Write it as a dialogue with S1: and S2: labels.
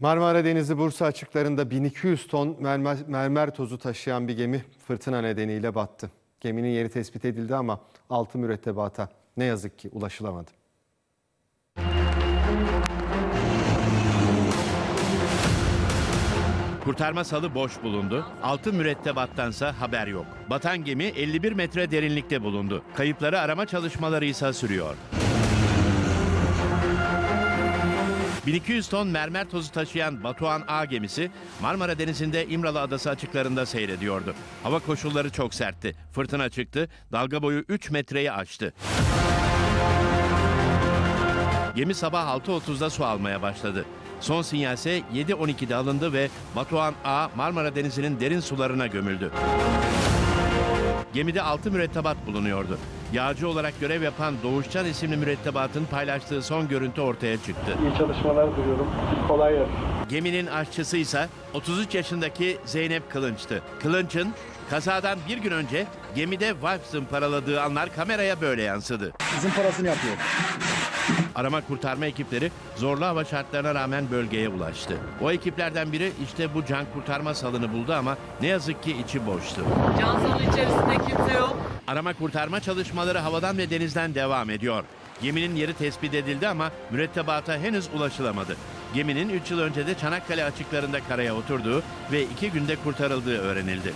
S1: Marmara Denizi Bursa açıklarında 1200 ton mermer, mermer tozu taşıyan bir gemi fırtına nedeniyle battı. Geminin yeri tespit edildi ama altı mürettebata ne yazık ki ulaşılamadı.
S2: Kurtarma salı boş bulundu. Altı mürettebattansa haber yok. Batan gemi 51 metre derinlikte bulundu. Kayıpları arama çalışmaları ise sürüyor. 1200 ton mermer tozu taşıyan Batuhan A gemisi Marmara Denizi'nde İmralı Adası açıklarında seyrediyordu. Hava koşulları çok sertti. Fırtına çıktı, dalga boyu 3 metreyi aştı. Gemi sabah 6.30'da su almaya başladı. Son sinyalse 7.12'de alındı ve Batuhan A Marmara Denizi'nin derin sularına gömüldü. Gemide 6 mürettebat bulunuyordu. Yağcı olarak görev yapan Doğuşcan isimli mürettebatın paylaştığı son görüntü ortaya çıktı.
S3: İyi çalışmalar diliyorum. Kolay gelsin.
S2: Geminin aşçısı ise 33 yaşındaki Zeynep Kılınç'tı. Kılınç'ın kazadan bir gün önce gemide valf zımparaladığı anlar kameraya böyle yansıdı.
S4: Bizim parasını yapıyor.
S2: Arama kurtarma ekipleri zorlu hava şartlarına rağmen bölgeye ulaştı. O ekiplerden biri işte bu can kurtarma salını buldu ama ne yazık ki içi boştu.
S5: Cansalın içerisinde kimse yok.
S2: Arama kurtarma çalışmaları havadan ve denizden devam ediyor. Geminin yeri tespit edildi ama mürettebata henüz ulaşılamadı. Geminin 3 yıl önce de Çanakkale açıklarında karaya oturduğu ve 2 günde kurtarıldığı öğrenildi.